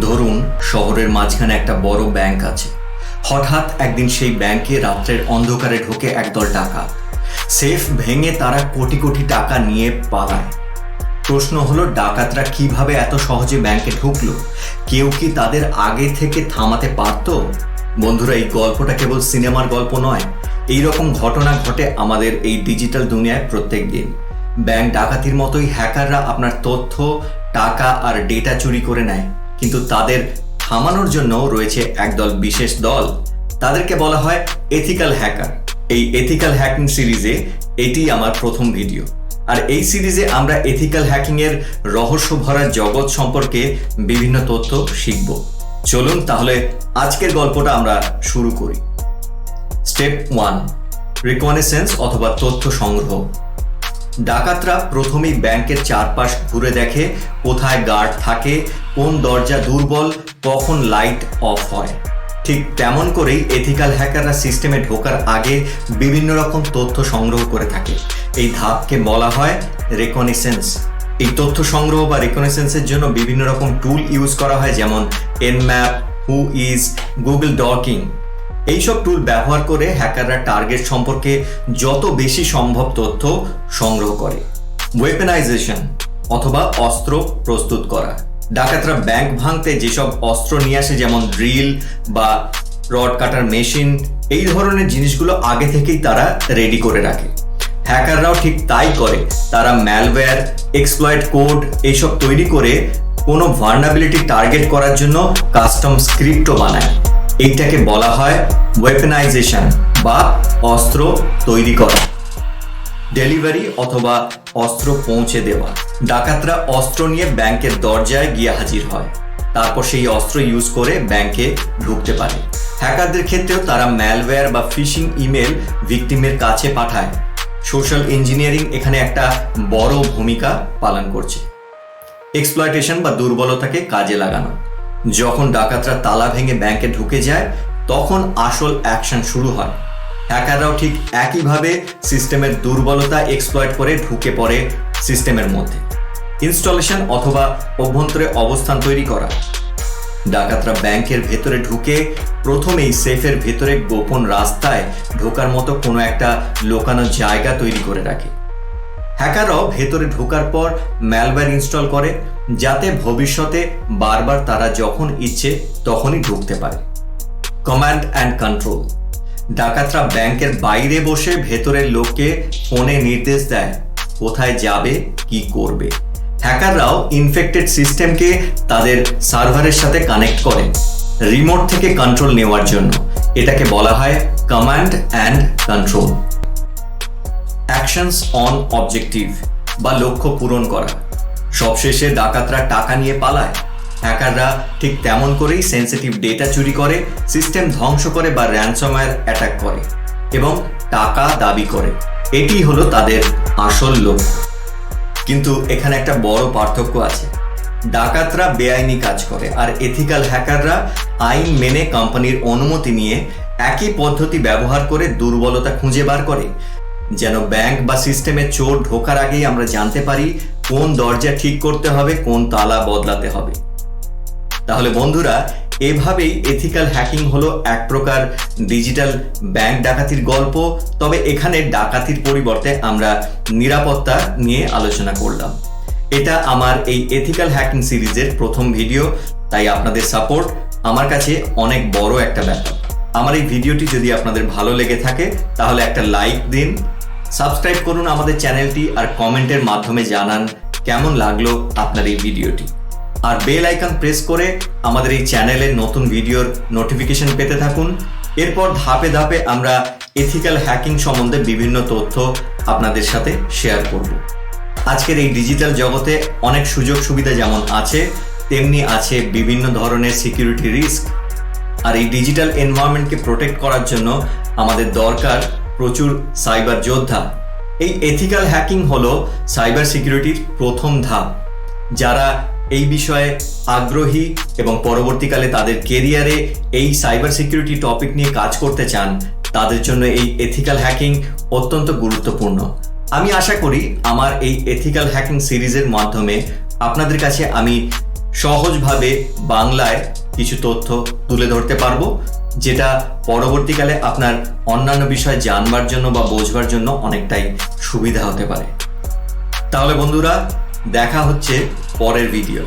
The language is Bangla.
ধরুন, শহরের মাঝখানে একটা বড় ব্যাংক আছে। হঠাৎ একদিন সেই ব্যাংকে রাত্রের অন্ধকারে ঢোকে একদল টাকা সেফ ভেঙে তারা কোটি কোটি টাকা নিয়ে পালায়। প্রশ্ন হলো, ডাকাতরা কীভাবে এত সহজে ব্যাংকে ঢুকলো? কেউ কি তাদের আগে থেকে থামাতে পারতো? বন্ধুরা, এই গল্পটা কেবল সিনেমার গল্প নয়। এই রকম ঘটনা ঘটে আমাদের এই ডিজিটাল দুনিয়ায় প্রত্যেক দিন। ব্যাংক ডাকাতির মতোই হ্যাকাররা আপনার তথ্য, টাকা আর ডেটা চুরি করে নেয়। কিন্তু তাদের থামানোর জন্য রয়েছে একদল বিশেষ দল। তাদেরকে বলা হয় এথিক্যাল হ্যাকার এই এথিক্যাল হ্যাকিং সিরিজে এটি আমার প্রথম ভিডিও। আর এই সিরিজে আমরা এথিক্যাল হ্যাকিং এর রহস্য ভরা জগৎ সম্পর্কে বিভিন্ন তথ্য শিখব। চলুন তাহলে আজকের গল্পটা আমরা শুরু করি। স্টেপ ওয়ান রিকনেসেন্স অথবা তথ্য সংগ্রহ। ডাকাতরা প্রথমেই ব্যাংকের চারপাশ ঘুরে দেখে কোথায় গার্ড থাকে কোন দরজা দুর্বল, কখন লাইট অফ হয়। ঠিক তেমন করেই এথিক্যাল হ্যাকাররা সিস্টেমে ঢোকার আগে বিভিন্ন রকম তথ্য সংগ্রহ করে থাকে। এই ধাপকে বলা হয় রেকনেসেন্স এই তথ্য সংগ্রহ বা রেকনেসেন্সের জন্য বিভিন্ন রকম টুল ইউজ করা হয়, যেমন Nmap who is Google dorking এইসব টুল ব্যবহার করে হ্যাকাররা টার্গেট সম্পর্কে যত বেশি সম্ভব তথ্য সংগ্রহ করে। ওয়েপেনাইজেশন অথবা অস্ত্র প্রস্তুত করা। ডাকাতরা ব্যাংক ভাঙতে যেসব অস্ত্র নিয়ে আসে, যেমন ড্রিল বা রড কাটার মেশিন এই ধরনের জিনিসগুলো আগে থেকেই তারা রেডি করে রাখে। হ্যাকাররাও ঠিক তাই করে। তারা ম্যালওয়্যার এক্সপ্লয়েট কোড এইসব তৈরি করে কোনো ভার্নাবিলিটি টার্গেট করার জন্য কাস্টম স্ক্রিপ্টও বানায়। এইটাকে বলা হয় ওয়েপেনাইজেশন বা অস্ত্র তৈরি করা। ডেলিভারি অথবা অস্ত্র পৌঁছে দেওয়া। ডাকাতরা অস্ত্র নিয়ে ব্যাংকের দরজায় গিয়ে হাজির হয়। তারপর সেই অস্ত্র ইউজ করে ব্যাংকে ঢুকতে পারে। হ্যাকারদের ক্ষেত্রেও তারা ম্যালওয়্যার বা ফিশিং ইমেল ভিকটিমের কাছে পাঠায়। সোশ্যাল ইঞ্জিনিয়ারিং এখানে একটা বড় ভূমিকা পালন করছে। এক্সপ্লয়টেশন বা দুর্বলতাকে কাজে লাগানো। যখন ডাকাতরা তালা ভেঙে ব্যাংকে ঢুকে যায়, তখন আসল অ্যাকশন শুরু হয়। হ্যাকাররাও ঠিক একইভাবে সিস্টেমের দুর্বলতা এক্সপ্লয়েট করে ঢুকে পড়ে সিস্টেমের মধ্যে। ইনস্টলেশন অথবা অভ্যন্তরে অবস্থান তৈরি করা। ডাকাতরা ব্যাংকের ভেতরে ঢুকে প্রথমেই সেফের ভেতরে গোপন রাস্তায় ঢোকার মতো কোনো একটা লোকানো জায়গা তৈরি করে রাখে। হ্যাকাররাও ভেতরে ঢোকার পর ম্যালওয়্যার ইনস্টল করে যাতে ভবিষ্যতে বারবার তারা যখন ইচ্ছে তখনই ঢুকতে পারে। কমান্ড অ্যান্ড কন্ট্রোল ডাকাতরা ব্যাংকের বাইরে বসে ভেতরের লোককে ফোনে নির্দেশ দেয়, কোথায় যাবে, কি করবে। হ্যাকাররাও ইনফেক্টেড সিস্টেমকে তাদের সার্ভারের সাথে কানেক্ট করে রিমোট থেকে কন্ট্রোল নেওয়ার জন্য। এটাকে বলা হয় command and control actions on objective বা লক্ষ্য পূরণ করা। সবশেষে ডাকাতরা টাকা নিয়ে পালায় হ্যাকাররা ঠিক তেমন করেই সেন্সিটিভ ডেটা চুরি করে সিস্টেম ধ্বংস করে বা র্যানসমওয়্যার অ্যাটাক করে এবং টাকা দাবি করে। এটি হলো তাদের আসল লক্ষ্য। কিন্তু এখানে একটা বড় পার্থক্য আছে। ডাকাতরা বেআইনি কাজ করে আর এথিক্যাল হ্যাকাররা আইন মেনে কোম্পানির অনুমতি নিয়ে একই পদ্ধতি ব্যবহার করে দুর্বলতা খুঁজে বার করে, যেন ব্যাংক বা সিস্টেমে চোর ঢোকার আগেই আমরা জানতে পারি কোন দরজা ঠিক করতে হবে, কোন তালা বদলাতে হবে। তাহলে বন্ধুরা, এভাবেই এথিক্যাল হ্যাকিং হলো এক প্রকার ডিজিটাল ব্যাংক ডাকাতির গল্প। তবে এখানে ডাকাতির পরিবর্তে আমরা নিরাপত্তা নিয়ে আলোচনা করলাম। এটা আমার এই এথিক্যাল হ্যাকিং সিরিজের প্রথম ভিডিও, তাই আপনাদের সাপোর্ট আমার কাছে অনেক বড় একটা ব্যাপার। আমার এই ভিডিওটি যদি আপনাদের ভালো লেগে থাকে, তাহলে একটা লাইক দিন। সাবস্ক্রাইব করুন আমাদের চ্যানেলটি আর কমেন্টের মাধ্যমে জানান কেমন লাগল আপনার এই ভিডিওটি। আর বেল আইকন প্রেস করে আমাদের এই চ্যানেলের নতুন ভিডিওর নোটিফিকেশন পেতে থাকুন। এরপর ধাপে ধাপে আমরা এথিক্যাল হ্যাকিং সম্বন্ধে বিভিন্ন তথ্য আপনাদের সাথে শেয়ার করব। আজকের এই ডিজিটাল জগতে অনেক সুযোগ সুবিধা যেমন আছে, তেমনি আছে বিভিন্ন ধরনের সিকিউরিটি রিস্ক আর এই ডিজিটাল এনভায়রনমেন্টকে প্রোটেক্ট করার জন্য আমাদের দরকার প্রচুর সাইবার যোদ্ধা। এই এথিক্যাল হ্যাকিং হলো সাইবার সিকিউরিটির প্রথম ধাপ। যারা এই বিষয়ে আগ্রহী এবং পরবর্তীকালে তাদের কেরিয়ারে এই সাইবার সিকিউরিটি টপিক নিয়ে কাজ করতে চান, তাদের জন্য এই এথিক্যাল হ্যাকিং অত্যন্ত গুরুত্বপূর্ণ। আমি আশা করি আমার এই এথিক্যাল হ্যাকিং সিরিজের মাধ্যমে আপনাদের কাছে আমি সহজভাবে বাংলায় কিছু তথ্য তুলে ধরতে পারব, যেটা পরবর্তীকালে আপনার অন্যান্য বিষয় জানবার জন্য বা বোঝবার জন্য অনেকটাই সুবিধা হতে পারে। তাহলে বন্ধুরা দেখা হচ্ছে পরের ভিডিও